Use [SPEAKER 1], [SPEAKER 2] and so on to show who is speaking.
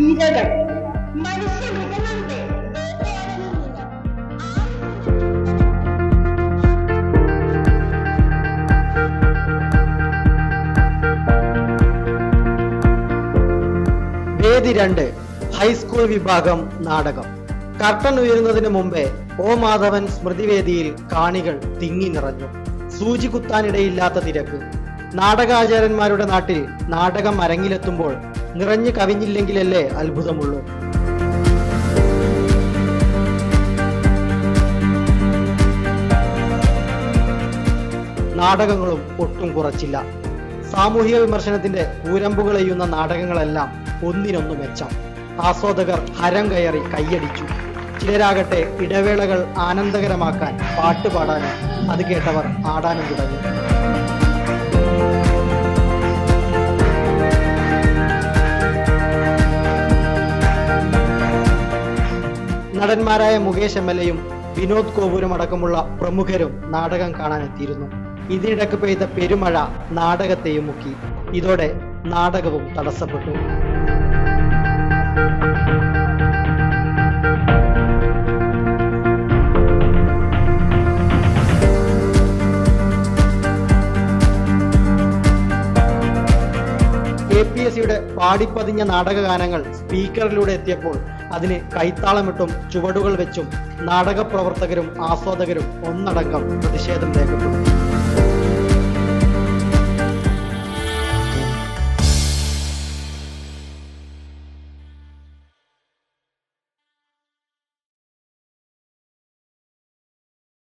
[SPEAKER 1] ഇരകൾ
[SPEAKER 2] വേദി രണ്ട് ഹൈസ്കൂൾ വിഭാഗം നാടകം. കർട്ടൻ ഉയരുന്നതിന് മുമ്പേ ഓ മാധവൻ സ്മൃതിവേദിയിൽ കാണികൾ തിങ്ങി നിറഞ്ഞു. സൂചി കുത്താനിടയില്ലാത്ത തിരക്ക്. നാടകാചാര്യന്മാരുടെ നാട്ടിൽ നാടകം അരങ്ങിലെത്തുമ്പോൾ നിറഞ്ഞു കവിഞ്ഞില്ലെങ്കിലല്ലേ അത്ഭുതമുള്ളൂ. നാടകങ്ങളും ഒട്ടും കുറച്ചില്ല. സാമൂഹിക വിമർശനത്തിന്റെ കൂരമ്പുകളെയ്യുന്ന നാടകങ്ങളെല്ലാം ഒന്നിനൊന്നു മെച്ചം. ആസ്വാദകർ ഹരം കയറി കൈയടിച്ചു. ചിലരാകട്ടെ ഇടവേളകൾ ആനന്ദകരമാക്കാൻ പാട്ടുപാടാനും അത് കേട്ടവർ ആടാനും തുടങ്ങി. നടന്മാരായ മുകേഷ് എം എൽ എയും വിനോദ് കോപൂരും അടക്കമുള്ള പ്രമുഖരും നാടകം കാണാനെത്തിയിരുന്നു. ഇതിനിടക്ക് പെയ്ത പെരുമഴ നാടകത്തെയും മുക്കി. ഇതോടെ നാടകവും തടസ്സപ്പെട്ടു. പി എസ് സിയുടെ പാടിപ്പതിഞ്ഞ നാടകഗാനങ്ങൾ സ്പീക്കറിലൂടെ എത്തിയപ്പോൾ അതിന് കൈത്താളമിട്ടും ചുവടുകൾ വെച്ചും നാടക പ്രവർത്തകരും ആസ്വാദകരും ഒന്നടങ്കം പ്രതിഷേധം രേഖപ്പെടുത്തി.